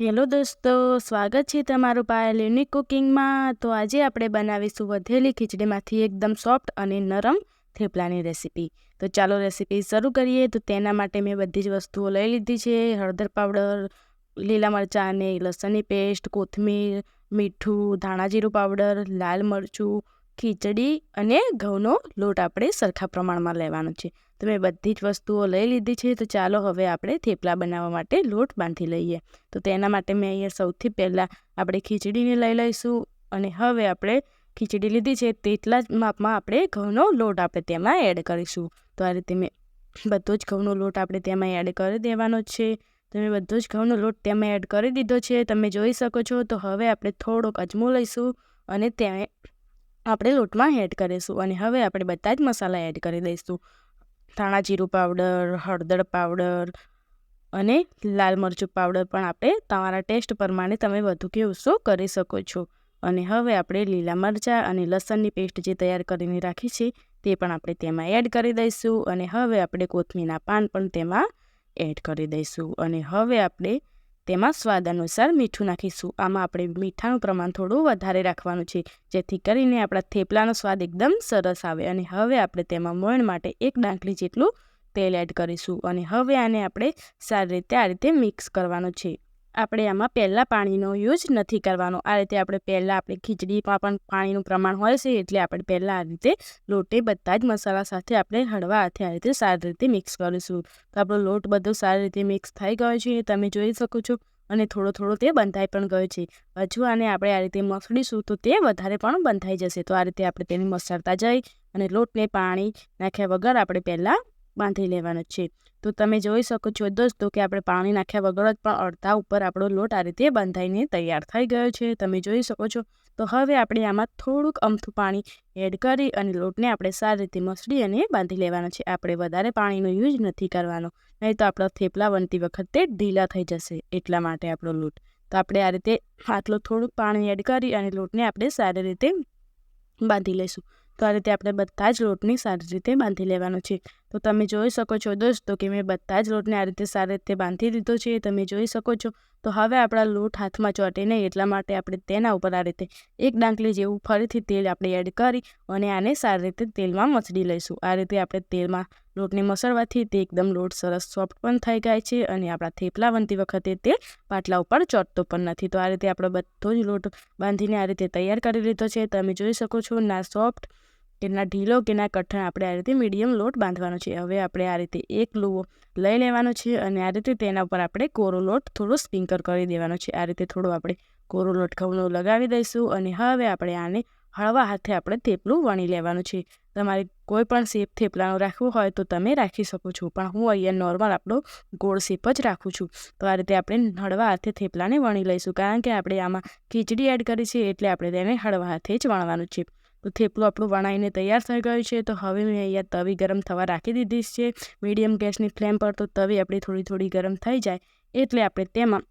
Hello દોસ્તો, સ્વાગત છે તમારું પાયલ યુનિક કુકિંગમાં. તો આજે આપણે બનાવીશું વધેલી ખીચડીમાંથી એકદમ સોફ્ટ અને નરમ થેપલાની રેસીપી. તો ચાલો રેસીપી શરૂ કરીએ. તો તેના માટે મેં બધી જ વસ્તુઓ લઈ લીધી છે. હળદર પાવડર, લીલા મરચાં અને લસણની પેસ્ટ, કોથમીર, મીઠું, ધાણા જીરું પાવડર, લાલ મરચું ખીચડી અને ઘઉંનો લોટ આપણે સરખા પ્રમાણમાં લેવાનો છે. તો મેં બધી જ વસ્તુઓ લઈ લીધી છે. તો ચાલો હવે આપણે થેપલા બનાવવા માટે લોટ બાંધી લઈએ. તો તેના માટે મેં અહીંયા સૌથી પહેલાં આપણે ખીચડીને લઈ લઈશું અને હવે આપણે ખીચડી લીધી છે તેટલા જ માપમાં આપણે ઘઉંનો લોટ આપણે તેમાં એડ કરીશું. તો આ રીતે મેં બધો જ ઘઉંનો લોટ આપણે તેમાં એડ કરી દેવાનો છે. તમે બધો જ ઘઉંનો લોટ તેમાં એડ કરી દીધો છે. તમે જોઈ શકો છો. તો હવે આપણે થોડોક અજમો લઈશું અને ત્યાં આપણે લોટમાં એડ કરીશું અને હવે આપણે બધા જ મસાલા એડ કરી દઈશું. ધાણા જીરું પાવડર હળદર પાવડર અને લાલ મરચું પાવડર પણ આપણે તમારા ટેસ્ટ પ્રમાણે તમે વધુ કે ઓછો કરી શકો છો. અને હવે આપણે લીલા મરચાં અને લસણની પેસ્ટ જે તૈયાર કરીને રાખી છે તે પણ આપણે તેમાં એડ કરી દઈશું અને હવે આપણે કોથમીરના પાન પણ તેમાં એડ કરી દઈશું. અને હવે આપણે તેમાં સ્વાદ અનુસાર મીઠું નાખીશું. આમાં આપણે મીઠાનું પ્રમાણ થોડું વધારે રાખવાનું છે, જેથી કરીને આપણા થેપલાનો સ્વાદ એકદમ સરસ આવે. અને હવે આપણે તેમાં મોણ માટે એક ડાંકલી જેટલું તેલ એડ કરીશું. અને હવે આને આપણે સારી રીતે આ રીતે મિક્સ કરવાનું છે. આપણે આમાં પહેલાં પાણીનો યુઝ નથી કરવાનો. આ રીતે આપણે પહેલાં આપણે ખીચડીમાં પણ પાણીનું પ્રમાણ હોય છે, એટલે આપણે પહેલાં આ રીતે લોટે બધા જ મસાલા સાથે આપણે હળવા હાથે આ રીતે સારી રીતે મિક્સ કરીશું. તો આપણો લોટ બધો સારી રીતે મિક્સ થઈ ગયો છે, તમે જોઈ શકો છો. અને થોડો થોડો તે બંધાઈ પણ ગયો છે. હજુ આને આપણે આ રીતે મસળીશું તો તે વધારે પણ બંધાઈ જશે. તો આ રીતે આપણે તેને મસળતા જઈ અને લોટને પાણી નાખ્યા વગર આપણે પહેલાં બાંધી લેવાનો છે. તો તમે જોઈ શકો છો દોસ્તો કે આપણે પાણી નાખ્યા વગર જ પણ અડધા ઉપર આપણો લોટ આ રીતે બંધાઈને તૈયાર થઈ ગયો છે. તમે જોઈ શકો છો. તો હવે આપણે આમાં થોડુંક અમથું પાણી એડ કરી અને લોટને આપણે સારી રીતે મસળી અને બાંધી લેવાનો છે. આપણે વધારે પાણીનો યુઝ નથી કરવાનો. નહીં તો આપણા થેપલા બનતી વખતે ઢીલા થઈ જશે એટલા માટે આપણો લોટ. તો આપણે આ રીતે આટલું થોડુંક પાણી એડ કરી અને લોટને આપણે સારી રીતે બાંધી લઈશું. તો આ રીતે આપણે બધા જ લોટની સારી રીતે બાંધી લેવાનો છે. તો તમે જોઈ શકો છો દોસ્તો કે મેં બધા જ લોટને આ રીતે સારી રીતે બાંધી દીધો છે. તમે જોઈ શકો છો. તો હવે આપણા લોટ હાથમાં ચોટે નહીં એટલા માટે આપણે તેના ઉપર આ રીતે એક ડાંકલી જેવું ફરીથી તેલ આપણે એડ કરી અને આને સારી રીતે તેલમાં મસળી લઈશું. આ રીતે આપણે તેલમાં લોટને મસળવાથી તે એકદમ લોટ સરસ સોફ્ટ પણ થઈ જાય છે અને આપણા થેપલા બનતી વખતે તે પાટલા ઉપર ચોટતો પણ નથી. તો આ રીતે આપણો બધો જ લોટ બાંધીને આ રીતે તૈયાર કરી લીધો છે. તમે જોઈ શકો છો ના સોફ્ટ કે ના ઢીલો કે કઠણ આપણે આ રીતે મીડિયમ લોટ બાંધવાનો છે. હવે આપણે આ રીતે એક લુવો લઈ લેવાનો છે અને આ રીતે તેના ઉપર આપણે કોરો લોટ થોડો સ્પિંકર કરી દેવાનો છે. આ રીતે થોડો આપણે કોરો લોટ ઘઉંનો લગાવી દઈશું અને હવે આપણે આને હળવા હાથે આપણે થેપલું વણી લેવાનું છે. તમારે કોઈ પણ શેપ થેપલાનું રાખવું હોય તો તમે રાખી શકો છો, પણ હું અહીંયા નોર્મલ આપણો ગોળ શેપ જ રાખું છું. તો આ રીતે આપણે હળવા હાથે થેપલાને વણી લઈશું, કારણ કે આપણે આમાં ખીચડી એડ કરી છે એટલે આપણે તેને હળવા હાથે જ વણવાનું છે. તો થેપલું આપણું વણાઈને તૈયાર થઈ ગયું છે. તો હવે મેં અહીંયા તવી ગરમ થવા રાખી દીધી છે. મીડિયમ ગેસની ફ્લેમ પર તો તવી આપણી થોડી થોડી ગરમ થઈ જાય એટલે આપણે તેમાં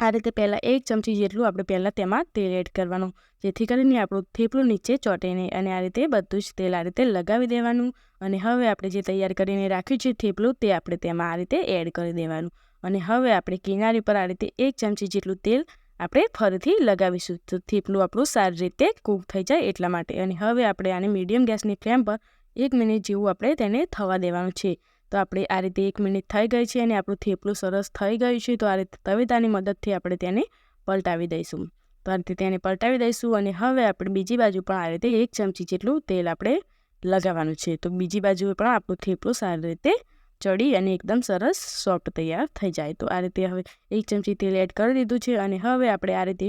આ રીતે પહેલાં એક ચમચી જેટલું આપણે પહેલાં તેમાં તેલ એડ કરવાનું. જેથી કરીને આપણું થેપલું નીચે ચોટે નહીં અને આ રીતે બધું જ તેલ આ રીતે લગાવી દેવાનું. અને હવે આપણે જે તૈયાર કરીને રાખ્યું છે થેપલું તે આપણે તેમાં આ રીતે એડ કરી દેવાનું. અને હવે આપણે કિનારી પર આ રીતે એક ચમચી જેટલું તેલ આપણે ફરીથી લગાવીશું. તો થેપલું આપણું સારી રીતે કૂક થઈ જાય એટલા માટે. અને હવે આપણે આને મીડિયમ ગેસની ફ્લેમ પર એક મિનિટ જેવું આપણે તેને થવા દેવાનું છે. તો આપણે આ રીતે એક મિનિટ થઈ ગઈ છે અને આપણું થેપલું સરસ થઈ ગયું છે. તો આ રીતે તવેતાની મદદથી આપણે તેને પલટાવી દઈશું. તો આ રીતે તેને પલટાવી દઈશું અને હવે આપણે બીજી બાજુ પણ આ રીતે એક ચમચી જેટલું તેલ આપણે લગાવવાનું છે. તો બીજી બાજુ પણ આપણું થેપલું સારી રીતે ચડી અને એકદમ સરસ સોફ્ટ તૈયાર થઈ જાય. તો આ રીતે હવે એક ચમચી તેલ એડ કરી દીધું છે અને હવે આપણે આ રીતે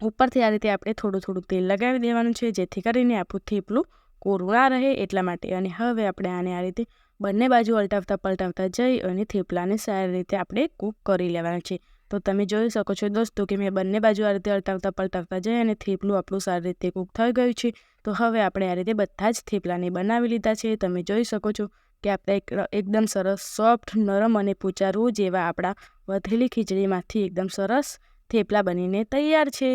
ઉપરથી આ રીતે આપણે થોડું થોડું તેલ લગાવી દેવાનું છે, જેથી કરીને આપણું થેપલું કોરું ના રહે એટલા માટે. અને હવે આપણે આને આ રીતે બંને બાજુ અલટાવતા પલટાવતા જઈ અને થેપલાને સારી રીતે આપણે કૂક કરી લેવાનું છે. તો તમે જોઈ શકો છો દોસ્તો કે મેં બંને બાજુ આ રીતે અલટાવતા પલટાવતા જઈ અને થેપલું આપણું સારી રીતે કૂક થઈ ગયું છે. તો હવે આપણે આ રીતે બધા જ થેપલાને બનાવી લીધા છે. તમે જોઈ શકો છો કે આપણે એકદમ સરસ સોફ્ટ નરમ અને પૂચારું જેવા આપણા વધેલી ખીચડીમાંથી એકદમ સરસ થેપલા બનીને તૈયાર છે.